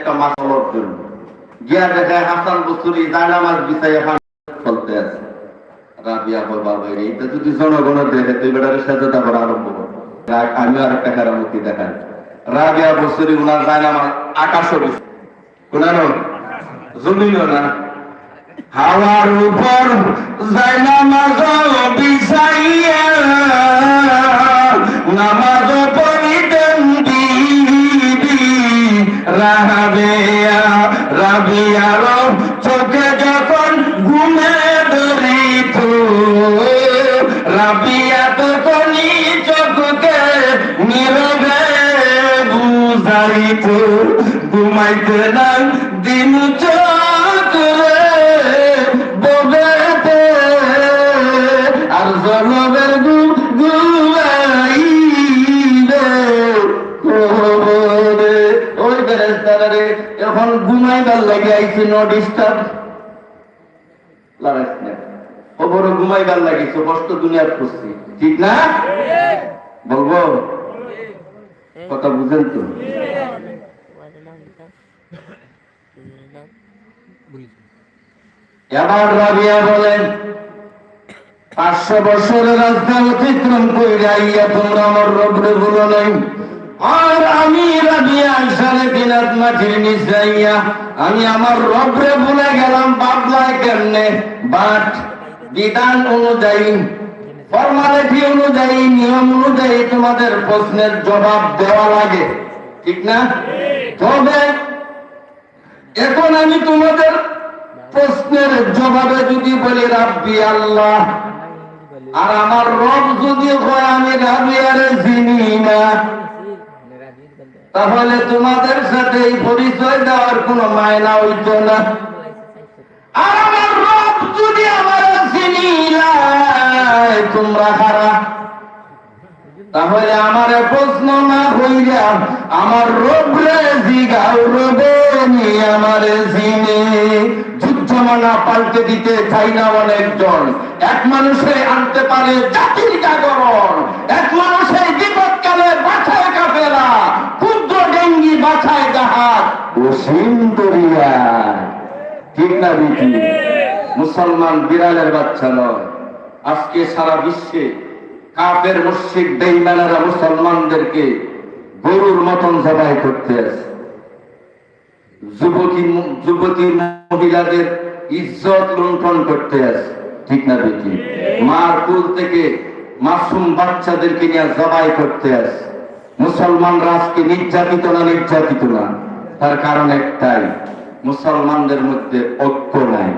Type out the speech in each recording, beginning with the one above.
একটা মাসালোর জন্য। গিয়া দেখায় হাসান এখন চলতে আছে। রাবিয়া যদি জনগণের দেখে তুই আরম্ভ আমি আর একটা কেরামতি দেখাই। রাবিয়া উনার জমিনও না। হাওয়ার উপর নামাজ রাবিয়ার চোখে যখন ঘুমে ধরিত রাবিয়া তখনই চোখকে নীরবে বুঝাইত ঘুমাইতে না আইছে নো ডিস্টার্ব লাগাইছ না। বড় ঘুমাইবার লাগিছে কষ্ট দুনিয়ার খুঁজছি। ঠিক না? বলব? কথা বুঝেন তো? এবার রাবিয়া বলেন, পাঁচশো বছরের রাস্তা অতিক্রম কইরা ইয়া তোমরা আমার রবরে বলো নাই। আর আমি আমি আমার রবরে বলে গেলাম বাবলায় কেমনে? বাট বিধান অনুযায়ী, ফর্মালিটি অনুযায়ী, নিয়ম অনুযায়ী তোমাদের প্রশ্নের জবাব দেওয়া লাগে। ঠিক না? তবে এখন আমি তোমাদের প্রশ্নের জবাবে যদি বলি, রাব্বি আল্লাহ, আর আমার রব যদি হয়, আমি রাবি আরে চিনি না তাহলে তোমাদের সাথে এই পরিচয় দেওয়ার কোনো মায়না হইতো না। আর আমার রব যদি আমার তোমরা খারা তাহলে আমার প্রশ্ন না হইয়া আমার রবরে জিগাও, রবে আমার জিনে যুদ্ধ মানা পাল্টে দিতে চাই না অনেকজন। এক মানুষে আনতে পারে জাতির জাগরণ না বিধি মুসলমান বিড়ালের বাচ্চা নয়। আজকে সারা বিশ্বে কাফের, মুশরিক, বেঈমানেরা মুসলমানদেরকে গরুর মতন জবাই করতে আছে যুবতী যুবতী মহিলাদের ইজ্জত লুণ্ঠন করতে আছে ঠিক না দেখি মার কুল থেকে মাসুম বাচ্চাদেরকে নিয়ে জবাই করতে আছে মুসলমানরা আজকে নির্যাতিত না নির্যাতিত না? তার কারণ একটাই মুসলমানদের মধ্যে ঐক্য নাই।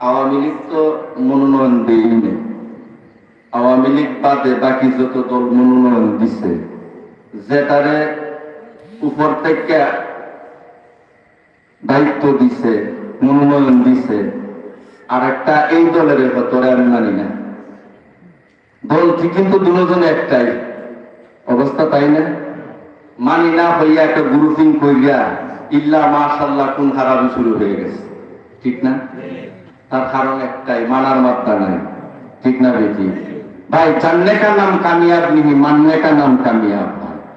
আওয়ামী লীগ তো মনোনয়ন দেয়নি আওয়ামী লীগ বাদে বাকি যত দল মনোনয়ন দিছে যে যেটারে উপর থেকে দায়িত্ব দিছে, মনোনয়ন দিছে আর একটা এই দলের ভেতরে আমি মানি না। দল ঠিক কিন্তু দুজনে একটাই। অবস্থা তাই না? মানি না হইয়া একটা গ্রুপিং কইরা, ইল্লা মাশাল্লাহ, কোন হারাবি শুরু হয়ে গেছে। ঠিক না? তার কারণ একটাই, মানার মাত্রা নাই। ঠিক না বেটি? ভাই জাননে কা নাম কামিয়াব নিহি মাননে কা নাম কামিয়াব?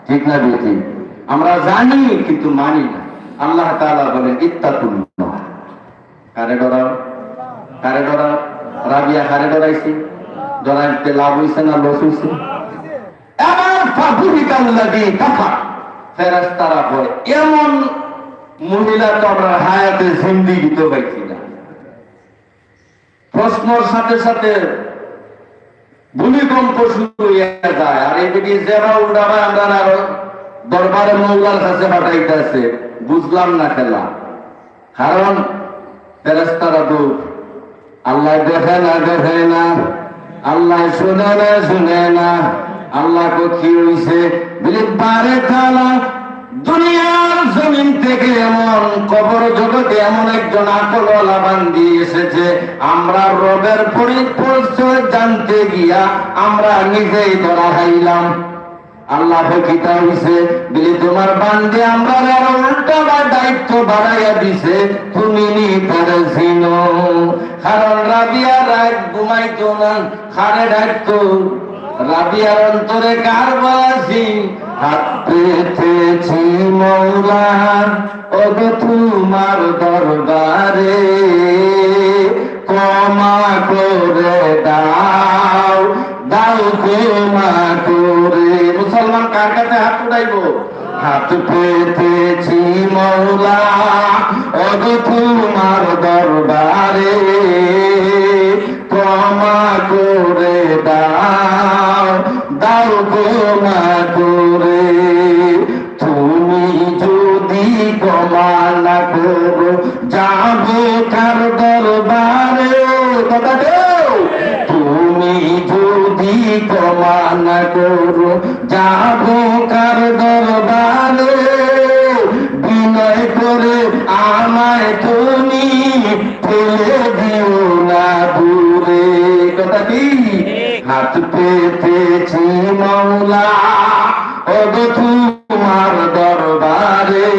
ঠিক না বেটি? আমরা জানি, কিন্তু মানি না। আল্লাহ তাআলা বলেন ইত্তাকুল্লাহ কারে ডরাও? কারে ডরাও? রাবিয়া কারে ডরাইছি? ডরাইতে লাভ হইছে না লস হইছে? এমন ফাবুরিকাল্লাযী কাফা ফেরেশতারা বলে, এমন মহিলা তো আমরা হায়াতে পাইছি না। প্রশ্নর সাথে সাথে ভূমিকম্প শুরু হয়ে যায়, আর এদিকে আমরা দরবারে মৌলার কাছে পাঠাইতেছে, বুঝলাম না খেলা, কারণ ফেরেস্তারা তো আল্লাহ দেখে না দেখে না, আল্লাহ শুনে না শুনে না, আল্লাহ কো হইছে, বলে পারে তালা দুনিয়ার জমিন থেকে এমন কবর জগতে এমন একজন আকলওয়ালা বান্দি এসেছে। আমরা রবের পরিচয় জানতে গিয়া আমরা নিজেই ধরা খাইলাম আল্লাহ কিতা হইছে, বলে তোমার বান্দে আমরা আরও উল্টা বা দায়িত্ব বাড়াইয়া দিছে, তুমি নি তার কারণ রাবিয়া রাত ঘুমাইতো না খারে ডাকতো। রাবিয়ার অন্তরে কারবাসি হাত পেতেছি মৌলা ওগো তোমার দরবারে। ক্ষমা করে দাও দাও ক্ষমা করে। মুসলমান কার কাছে হাত উঠাইব? হাত পেতেছি মৌলা ওগো তোমার দরবারে। ক্ষমা করে দাও। দাও ক্ষমা করে তুমি যদি ক্ষমা না করো, যাব কার দরবারে। কথা দেও তুমি যদি ক্ষমা না করো, যাব কার দরবারে। করে আমায় তুমি ফেলে পেতেছি মৌলা ওগো তোমার দরবারে।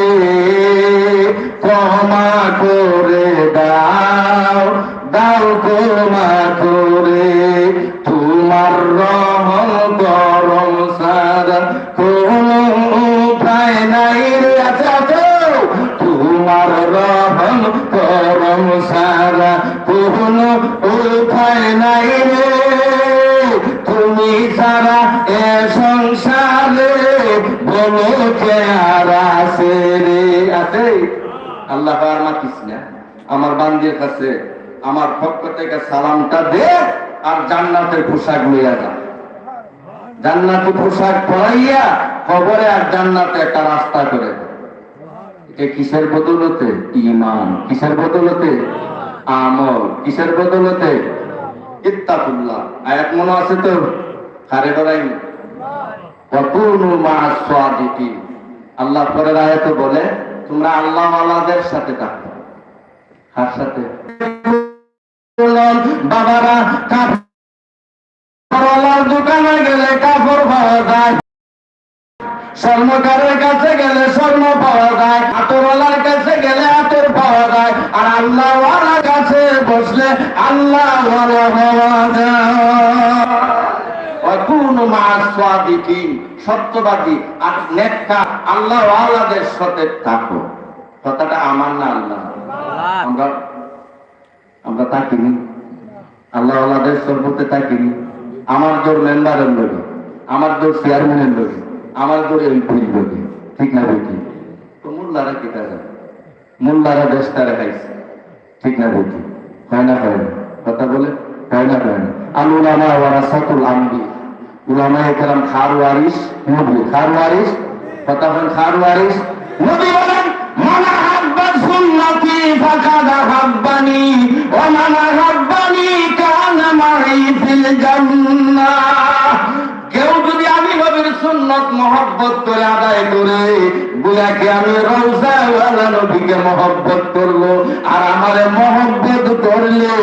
ক্ষমা করে দাও দাও ক্ষমা করে। তোমার রহম করম সারা, কোন উপায় নাই তোমার রহম করম সারা, কোন উপায় নাই রে। তুমি সারা এ সংসারে বলো আছে আল্লাহ মাতিস না। আমার বান্দির কাছে, আমার পক্ষ থেকে সালামটা দে আর জান্নাতের পোশাক লইয়া যা। জান্নাতি পোশাক পরাইয়া খবরে আর জান্নাতে একটা রাস্তা করে। এটা কিসের বদলতে? ইমান কিসের বদলতে? আমল। কিসের বদলতে? ইত্তাকুল্লাহ। আয়াত মনে আছে তো মা সাদিকিন। আল্লাহ পরের আয়াতে বলে, তোমরা আল্লাহ ওয়ালাদের সাথে থাকো। কার সাথে? বাবারা দোকানে গেলে কাপড় পাওয়া যায়। স্বর্ণকারের কাছে গেলে স্বর্ণ পাওয়া যায়। আতরওয়ালার কাছে গেলে আতর পাওয়া যায়। আর আল্লাহওয়ালার কাছে বসলে আল্লাহ পাওয়া যায়। সত্যবাদী। আর নেককার আল্লাহ ওয়ালাদের সাথে থাকো। কথাটা আমার না আল্লাহ আমরা আমরা তাকিনি আল্লাহ ওয়ালাদের সর্বতে তাকিনি আমার জোর মেম্বারের লোকে আমার জোর চেয়ারম্যানের লোকে আমার জোর এমপির লোকে ঠিক না বুঝি? তো মোল্লারা কি কাজ মোল্লারা দেশটা রেখাইছে ঠিক না বুঝি? হয় না হয় না? কথা বলে? হয় না হয় না? আল উলামা ওয়ারাসাতুল আম্বি। উলামা খার ওয়ারিস, নবী খার ওয়ারিস বলেন খার ওয়ারিস, নবী বলেন, মান হাব্বা সুন্নতি ফাকাদ হাব্বানি, ওয়া মান হাব্বানি কানা কেউ যদি আমি নবীর সুন্নত মহব্বত করে আদায় করে বুয়াকে আমি রওজাওয়ালা নবীকে মহব্বত করল আর আমারে মহব্বত করলে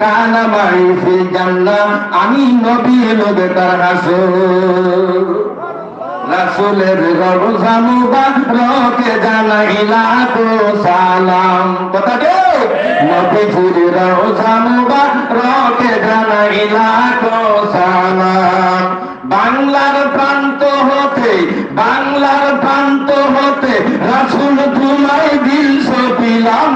কানা মাই ফিল জান্নাহ, আমি নবী নবে তার হাসর রাসুলের রোজা মুবারকে জানাইলা তো সালাম। কথা কে? রোজা মুবারকে জানাইলা তো সালাম। বাংলার প্রান্ত হতে, বাংলার প্রান্ত হতে রাসুল তোমায় দিল সিলাম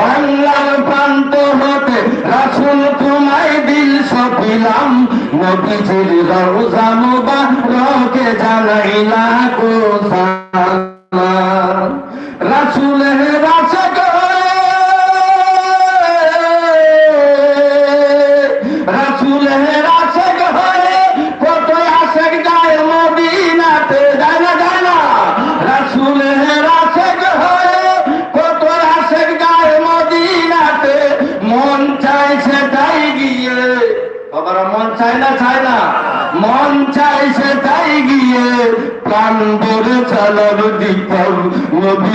বাংলার প্রান্ত হতে রাসুল তোমায় দিল সপিলাম। নবীজির রওজা মুবারকে জানাইলা কো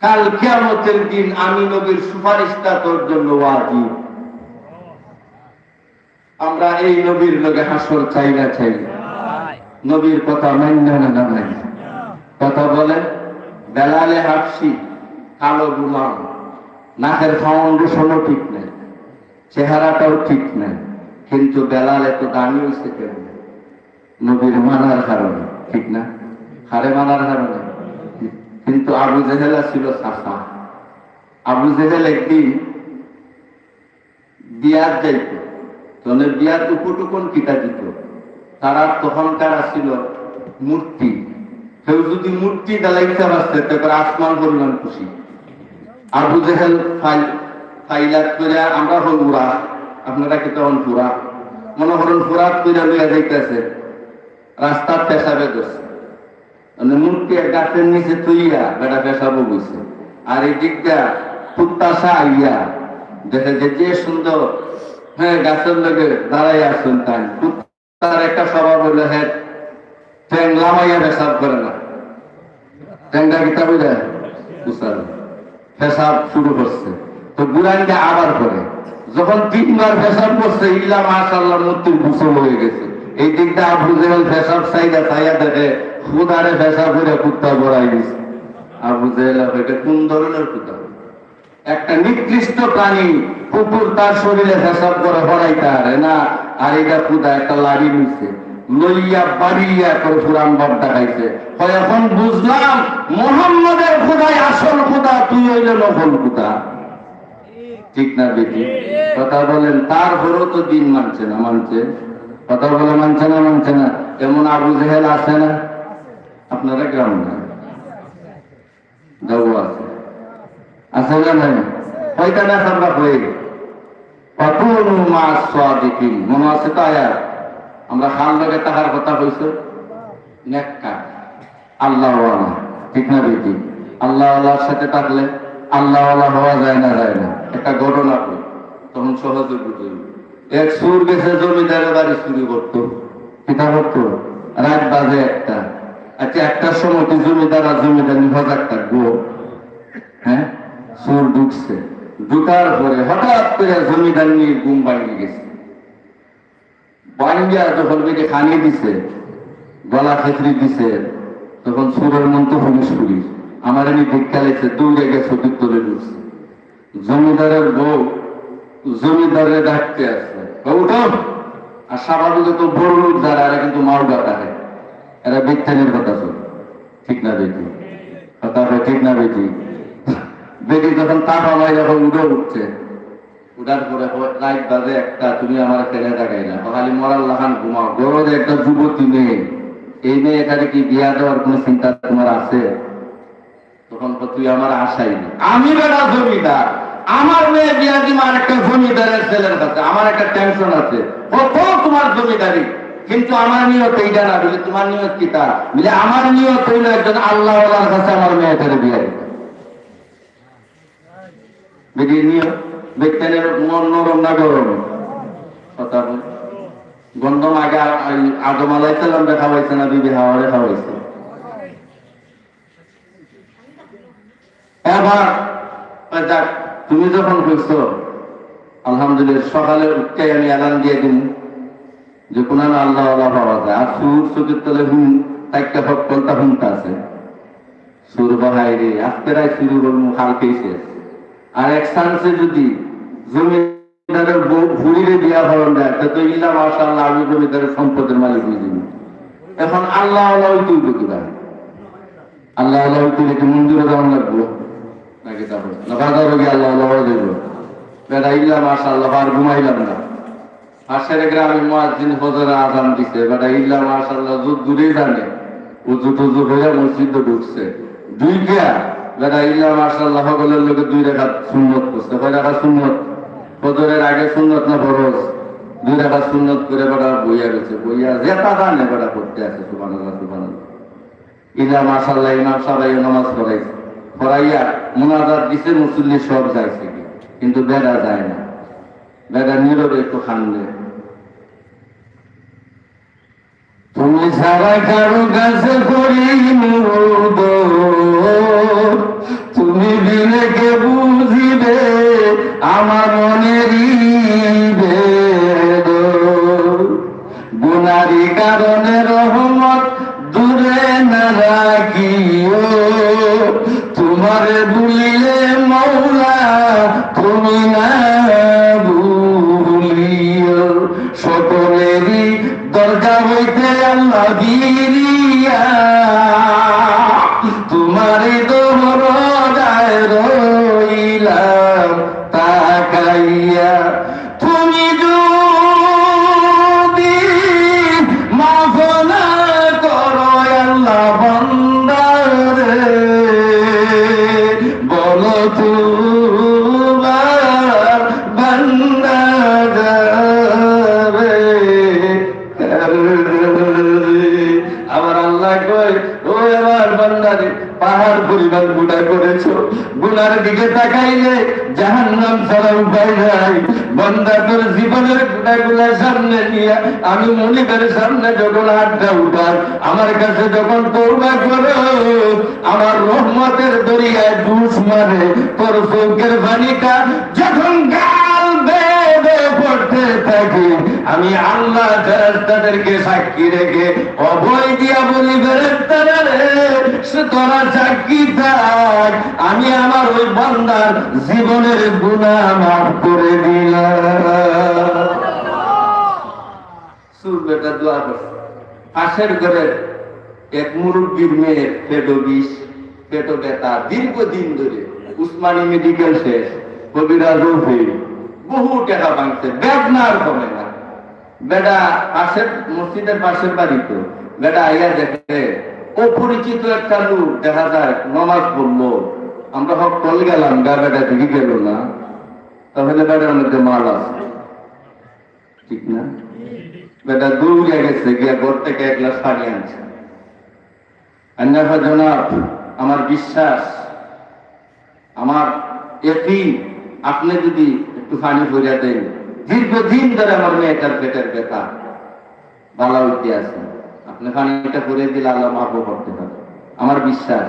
কাল কিয়ামতের দিন আমি নবীর সুপারিশটা তোর জন্য ওয়াজিব। আমরা এই নবীর লোকে হাসর চাই না চাই। নবীর কথা মান্য না না মান্য কথা বলে বেলালে হাফসি, কালো গুলাম। নাকের ফাউন্ডেশনও ঠিক নেই। চেহারাটাও ঠিক নেই। কিন্তু বেলাল এত দামি হয়েছে নবীর মানার কারণে, ঠিক না? হারে মানার কারণে? কিন্তু আবু জেহেলা ছিল সাফা আবু জেহেল একদিন বিয়ার যাইত। তখন বিয়ার উপটুকুন কিতা দিত। তারা তখনকার ছিল মূর্তি। কেউ যদি মূর্তি দালাইতে পারছে তারপর আসমান পরিমাণ খুশি। আবু জেহেল ফাইল ফাইলাত করে আমরা হল উড়া আপনারা কি তখন পুরা মনে করেন ফুরাত করে লইয়া যাইতেছে। রাস্তার পেশাবে করছে মানে এক গাছের নিচে তুইয়া বেটা পেশাবো বইছে। আর এই দিকটা কুত্তাশা আইয়া দেখে যে যে সুন্দর হ্যাঁ গাছের লগে দাঁড়াই আসুন তাই। কুত্তার একটা স্বভাব হলো হ্যাঁ ঠ্যাং লামাইয়া পেশাব করে না। ঠ্যাংটা কিতা বুঝে উসাল পেশাব শুরু করছে। তো বুড়ানকে আবার করে। যখন তিনবার পেশাব করছে, ইল্লা মাশাল্লাহ মূর্তির গুসল হয়ে গেছে। এই দিকটা আবু জেহেল পেশাব চাইয়া চাইয়া দেখে খুদারে পেশাব করে কুত্তা বড়াই দিছে। আবু জেহেল এটা কোন ধরনের কুত্তা? একটা নিকৃষ্ট প্রাণী, কুকুর তার শরীরে পেশাব করে হরাইতে পারে না। আর এটা কুদা একটা লাড়ি নিচ্ছে লইয়া বাড়িয়া করে বাপ দেখাইছে হয় এখন বুঝলাম মোহাম্মদের খুদাই আসল খুদা তুই হইলে নকল খুদা ঠিক না বেটি? কথা বলেন তারপরেও তো দিন মানছে না, মানছে? কথা বলে মানছে না মানছে না। এমন আবু জেহেল আছে না? আপনারা গ্রাম না আছে। না নাই? আমরা টাকার কথা আল্লাহ সাথে থাকলে হওয়া যায় না যায় না। একটা ঘটনা তখন সহজে এক সুর গেছে, জমিদারের বাড়ি চুরি করতো। কিতা করতো। রাত বাজে একটা। আচ্ছা একটার সময় কি জমিদার আর জমিদার নিভাগ থাকব হ্যাঁ? সুর ঢুকছে। ঢুকার পরে হঠাৎ করে জমিদার নিয়ে ঘুম ভাঙিয়ে গেছে। বাঙ্গিয়া যখন বেটে খানিয়ে দিছে, গলা খেতরি দিছে, তখন সুরের মন্ত্র পুলিশ পুলিশ আমার এমনি ভিক্ষা লেগছে দৌড়ে গেছে তোলে ঢুকছে। জমিদারের বউ জমিদারের ডাকতে আছে উঠো! আর স্বাভাবিক তো বড় লোক যারা কিন্তু মাল ডাকে এরা বিজ্ঞানের কথা শোন ঠিক না বেটি? কথা হয় ঠিক না বেটি? বেটি যখন তাপ আমায় যখন উঠে উঠছে। উঠার পরে লাইট বাজে একটা, তুমি আমার ফেলে দেখাই না। খালি মরার লাহান ঘুমাও। গরজে একটা যুবতী মেয়ে। এই মেয়ে এখানে কি বিয়া দেওয়ার কোন চিন্তা তোমার আছে? তখন তো তুই আমার আশাই আমি বেড়া জমিদার। আমার মেয়ে বিয়া দিব আর একটা জমিদারের ছেলের কাছে। আমার একটা টেনশন আছে। কত তোমার জমিদারি। কিন্তু আমার নিয়ত এইটা না, বলে তোমার নিয়ত কি তা বলে আমার নিয়ত হইল একজন আল্লাহ কাছে আমার মেয়েটারে বিয়া হয়েছে যাক, তুমি যখন কইছো, আলহামদুলিল্লাহ সকালে উঠতে আমি অ্যালার্ম দিয়ে দিন যে কোন আল্লাহ আল্লাহ পাওয়া যায়। আর সুর চোখের তলে হুম একটা ভক্তটা হুমটা আছে। সুর বাহাই রে আজকে রায় শুরু করব কালকে শেষ। আর এক চান্সে যদি জমিদারের ভুড়িরে দেয়, তা আল্লাহ আমি জমিদারের সম্পদের মালিক হয়ে এখন আল্লাহ আল্লাহ তুলবে কিনা আল্লাহ আল্লাহ তুলে কি মন্দিরে যাওয়ান লাগবো। নাকি তারপর? গিয়ে আল্লাহ আল্লাহ দেব বেটা ইল্লা মাসা আল্লাহ আর ঘুমাইলাম না। পাশের গ্রামে মুয়াজ্জিন হজরে আজান দিছে বেটা ইল্লা মাসা আল্লাহ দূরে জানে। উজু টুজু হয়ে মসজিদ ঢুকছে। দুই গিয়া বেটা ইল্লা মাশাআল্লাহ সকলের লোকে দুই রেখা সুন্নত করছে। কয় রেখা সুন্নত? ফজরের আগে সুন্নত না ফরজ? দুই রেখা সুন্নত করে বেটা বইয়া গেছে। বইয়া যেটা জানে বেটা করতে আছে, সুবহানাল্লাহ সুবহানাল্লাহ। ইল্লা মাশাআল্লাহ ইমাম সাহেব নামাজ পড়াইছে। পড়াইয়া মুনাজাত দিছে, মুসল্লি সব যাইছে কিন্তু বেড়া যায় না। বেড়া নীরবে একটু খান্দে। তুমি সারা কারও কাছে করি তুমি বিনে কে বুঝিবে আমার মনেরই আমার আল্লাহ কয়, ও এবার বান্দারে, পাহাড় পরিমাণ গুণা করেছ। দিকে তাকাইলে জাহান্নাম ছাড়া উপায় নাই। বন্দা তোর জীবনের গুণাগুলা সামনে নিয়ে, আমি মনিবের সামনে যখন হাতটা উঠার আমার কাছে যখন তৌবা করো, আমার রহমতের দরিয়ায় ডুস মারে, তোর চোখের পানিটা যখন বেবে পড়তে থাকে। আমি আল্লাহ সাক্ষী রেখে অভয় দিয়া বলি তোরা থাক। আমি আমার ওই বান্দার জীবনের গুণা মাফ করে দিলাম। সুর বেটা দোয়া করছে পাশের ঘরের এক মুরব্বীর মেয়ের পেটো বিষ, পেটো ব্যথা, দীর্ঘদিন ধরে। উসমানী মেডিকেল শেষ কবিরা রফি বহু টাকা ভাঙছে। বেদনার কমে না। বেটা পাশের মসজিদের পাশের বাড়ি তো। বেটা আইয়া দেখে, অপরিচিত একটা লোক দেখা যায়, নমাজ পড়ল। আমরা সব টল গেলাম, গা বেটা দিকে গেল না। তাহলে বেটার মধ্যে মাল আছে। ঠিক না? বেটা দৌড়ে গেছে, গিয়া ঘর থেকে এক গ্লাস পানি আনছে। আন্নাফা জনাব, আমার বিশ্বাস, আমার একই, আপনি যদি পানি ভরিয়া দেন দীর্ঘদিন ধরে আমার মেয়েটার পেটের ব্যথা। বালা উঠতে আছে ভরিয়ে দিলে আল্লাহ করতে পারে। আমার বিশ্বাস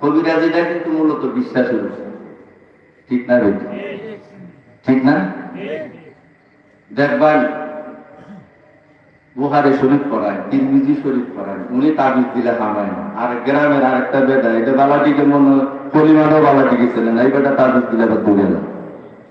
কবিরাজিটা কিন্তু মূলত বিশ্বাসের উপর। ঠিক না ঠিক না? বুহারে শরীফ করায় তিরমিজি শরীফ করায় উনি তাবিজ দিলে হামায় না। আর গ্রামের আরেকটা বেটা এটা বালাটিকে মনে পরিমাণও বালাটিকে ছিল না। এই বেটা তাবিজ দিলে দূরে না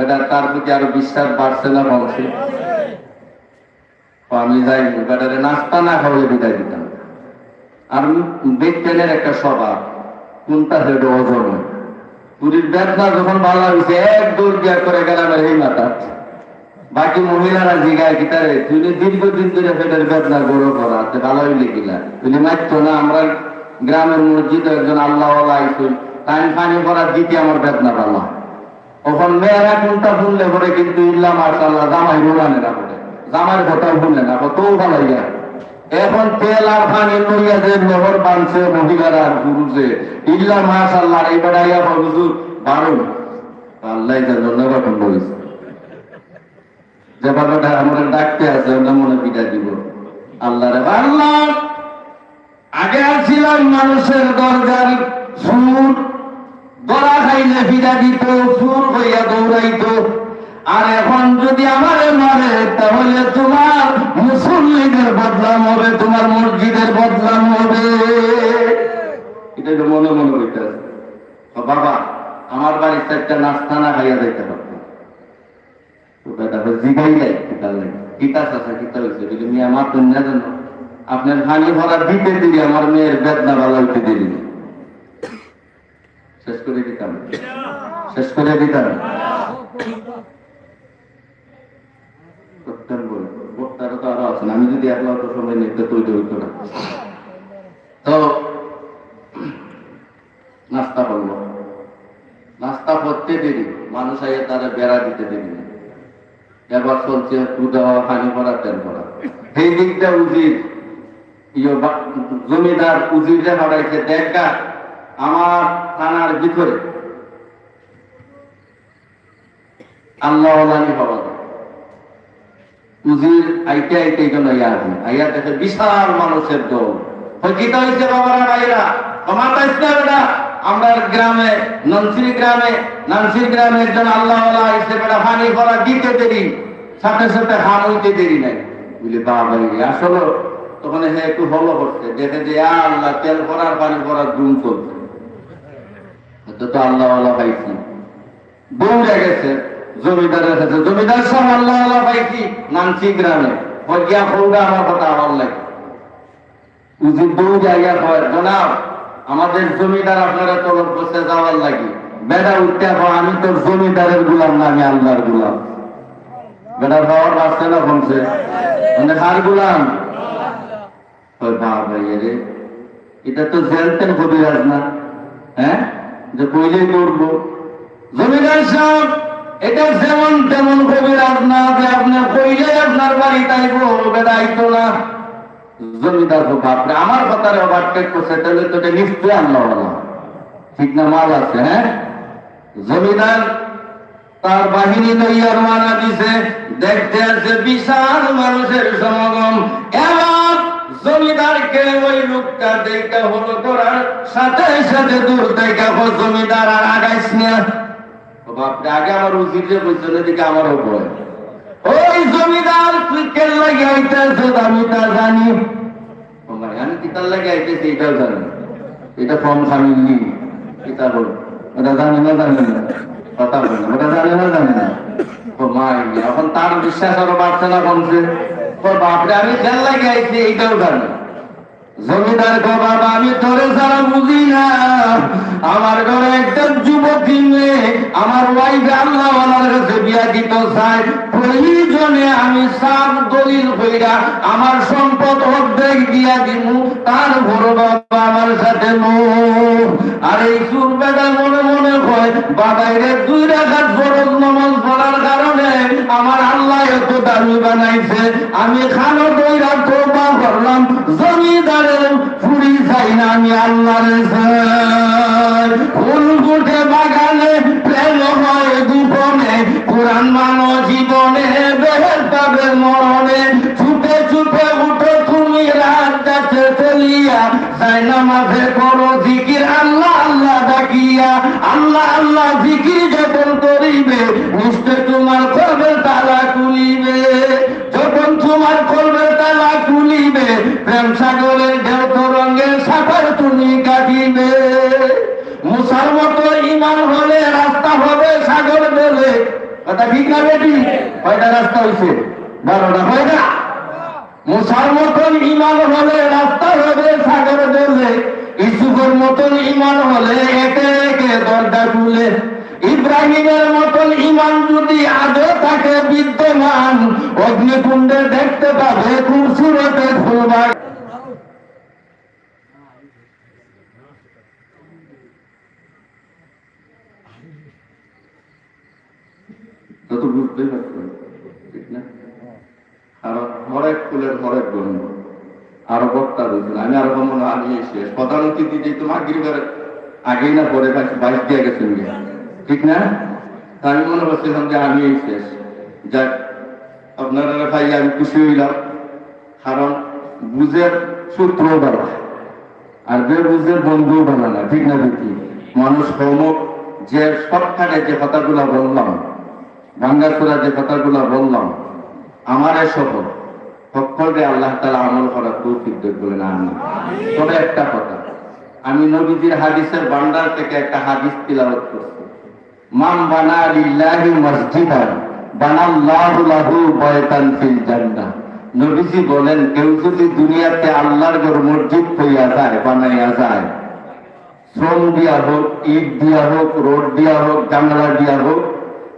বেটা তার প্রতি আরও বিশ্বাস বাড়ছে না বলছে আমি যাই বেটারে নাস্তা না খাওয়ালে বিদায় দিতাম। আর বেটেনের একটা স্বভাব কোনটা সেটা ওজন? পুরীর বেদনা যখন ভালো হয়েছে, এক দৌড় গিয়া করে গেলাম এই মাথা। বাকি মহিলারা জিগায় তারে? তুই দীর্ঘদিন ধরে পেটের বেদনা গরো করা ভালো হইলে কিনা তুই মারতো না, আমরা গ্রামের মসজিদ একজন আল্লাহ আইসুন, তাই পানি করার দিতে আমার বেদনা ভালো। হয়। তখন মেয়েরা কোনটা শুনলে পরে কিন্তু ইল্লা মার্শাল্লাহ জামাই রুলানে না পড়ে। জামার কথাও শুনলে না তো ভালো যায় এখন তেল আর পানি লইয়া যে নহর বানছে, মহিলারা পুরুষে ইল্লা মাশাল্লাহ এই বেড়াইয়া হুজুর, বারণ। আল্লাহ না গঠন করেছে যে বাবাটা আমার ডাকতে আছে ওটা মনে পিঠা দিব। আল্লাহ রে আল্লাহ আগে আর ছিলাম মানুষের দরজার খাইলে ফিরা দিত সুর হইয়া দৌড়াইতো। আর এখন যদি আমারে মারে, তাহলে তোমার মুসল্লিদের বদলাম হবে, তোমার মসজিদের বদলাম হবে। এটা তো মনে মনে হইতে বাবা, আমার বাড়িতে একটা নাস্তা না খাইয়া যাইতে পারতো। জিগাই লাই কিতা লাগে কিতা চাষা কিতা হয়েছে বলে মেয়ে আমার না জানো? আপনার হানি ভরা দিতে দিবি আমার মেয়ের বেদনা ভালো হইতে দিবি শেষ করে দিতাম। শেষ করে দিতাম। আমি যদি একলা সময় নিতে তৈরি হইতো না। তো, নাস্তা নাস্তা করতে দেরি। মানুষ আইয়া তারা বেড়া দিতে দেরি এবার চলছে দেওয়া, পানি ভরা তেল ভরা সেই দিকটা উজির। জমিদার উজিরে হারাইছে। দেখা আমার থানার ভিতরে। আল্লাহ উজির আইতে আইতে গেল ইয়াদি আইয়া দেখে বিশাল মানুষের দল। হয়েছে বাবারা ভাইরা আমরা গ্রামে, ননসির গ্রামে গ্রামে একজন আল্লাহ আইসে বেটা হানি করা দিতে দেরি। সাথে সাথে হাম হইতে দেরি নাই। বুঝলি বাবা আসলে। তখন হে একটু হলো করছে। দেখে যে আল্লাহ, তেল করার পানি করার গুম চলছে। তো তো জমিদারের আল্লাহ আমাদের জমিদার আপনারা তলব বসে যাওয়ার লাগি। বেড়া উঠতে আমি তোর জমিদারের গুলাম না, আমি আল্লাহর গুলাম। বেড়া পাওয়ার বাঁচছে না কমছে মানে হার গুলাম? এটা তো জেলতেন কবিরাজ না। হ্যাঁ? যে কইলেই করব। জমিদার সাহেব, এটা যেমন তেমন কবিরাজ না যে আপনার কইলে আপনার বাড়ি তাইবো বেড়াইতো না জমিদার হোক আপনি আমার কথারে ওভারটেক করছে, তাহলে তো এটা নিশ্চয়ই আল্লাহ ঠিক না, মাল আছে হ্যাঁ? জমিদার তার বাহিনী লইয়া রওনা দিছে, দেখতে আছে বিশাল মানুষের সমাগম। এবার জমিদারকে ওই লোকটা হলো করার? সাথে সাথে দূর দেখা জমিদার আর আগাইস না। বাপরে, আগে আমার উচিত দিকে আমারও ভয় ওই জমিদার তুই কেন লাগে আইতেছ আমি তা জানি। ও মানে আমি লাগে এটাও জানি এটা খামিনি কিতা বল? ওটা জানি না জানি না। কথা বল ওটা জানি না জানি না। ও মা এখন তার বিশ্বাস আরও বাড়ছে না কমছে। বাপরে আমি খেয়াল লাগে আইছি এইটাও জানি জমিদার বাবা, আমি তোরে ছাড়া বুঝি না, আমার ঘরে একটা যুবতী মেয়ে আমার ওয়াইফ আল্লাহ কাছে বিয়া দিত চাই প্রয়োজনে আমি সাত দলিল হইরা আমার সম্পদ অর্ধেক দিয়া দিমু, তার বড় বাবা আমার সাথে নো। আর এই সুর বেটা মনে মনে হয় বাবাইরে দুই রাখাত ফরজ নমাজ পড়ার কারণে আমার আল্লাহ এত দামি বানাইছে। আমি খানো দইরা তোবা করলাম জমিদারের ফুরি চাই না আমি আল্লাহর ফুল ফুটে বাগানে, প্রেম হয় গোপনে কোরআন মানো জীবনে বেহের পাবে মরণে। ছুটে ছুটে উঠে তুমি রাত যাচ্ছে চলিয়া তাই নামাজে করো জিকির, আল্লাহ আল্লাহ ডাকিয়া। আল্লাহ আল্লাহ জিকির যখন করিবে নিশ্চয় তোমার করবে তালা খুলিবে যখন তোমার করবে তালা খুলিবে প্রেম সাগরের ঢেউ তরঙ্গের সাগর তুমি কাটিবে মুসার মতো ইমান হলে রাস্তা হবে সাগর বেলে কথা ঠিক না বেটি কয়টা রাস্তা হয়েছে বারোটা হয় না মুসার মতন ইমান হলে রাস্তা হবে সাগর বেলে ইসুফের মতন ইমান হলে একে একে দরজা খুলে ইব্রাহিমের মতন ইমান যদি আজও থাকে বিদ্যমান অগ্নিকুণ্ডে দেখতে পাবে খুব সুরতে ফুলবাগ তত বুঝতেই পারছেন ঠিক না? আর হরেক ফুলের হরেক গন্ধ। আরও বক্তা রয়েছেন আমি আরও মনে আমি শেষ প্রধান অতিথি যেহেতু মাগরিবের আগেই না পরে বাইশ দিয়ে গেছেন ঠিক না? আমি মনে করছিলাম যে আমি এই শেষ যাক আপনারা ভাই, আমি খুশি হইলাম। কারণ বুঝের সূত্র বাড়া আর বে বুঝের বন্ধু বানানা ঠিক না দেখি মানুষ হোমক, যে শর্টকাটে যে কথাগুলো বললাম বাঙ্গাসুরা যে কথাগুলো বললাম, আমার সহ সকলকে আল্লাহ তালা আমল করার তৌফিক বলেন আমি। তবে একটা কথা, আমি নবীজির হাদিসের ভান্ডার থেকে একটা হাদিস তিলাওয়াত করছি। বানা লিল্লাহি মসজিদান, বানাল্লাহু লাহু বায়তান ফিল জান্নাহ। নবীজি বলেন, কেউ যদি দুনিয়াতে আল্লাহর ঘর মসজিদ হইয়া যায়, বানাইয়া যায়, শ্রম দিয়া হোক ইট দিয়া হোক, রোড দিয়া হোক, জানালা দিয়া হোক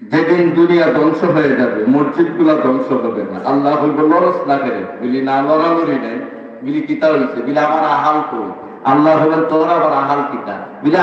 যেদিন দুনিয়া ধ্বংস হয়ে যাবে মসজিদগুলা ধ্বংস হবে না। আল্লাহ বলব লড়স না করে বলি, না লড়ালড়ি নেই। বিলি কিতা হয়েছে বিলি, আমার আহাল করি আল্লাহ বলেন, তোর আবার আহাল কিতা বিলি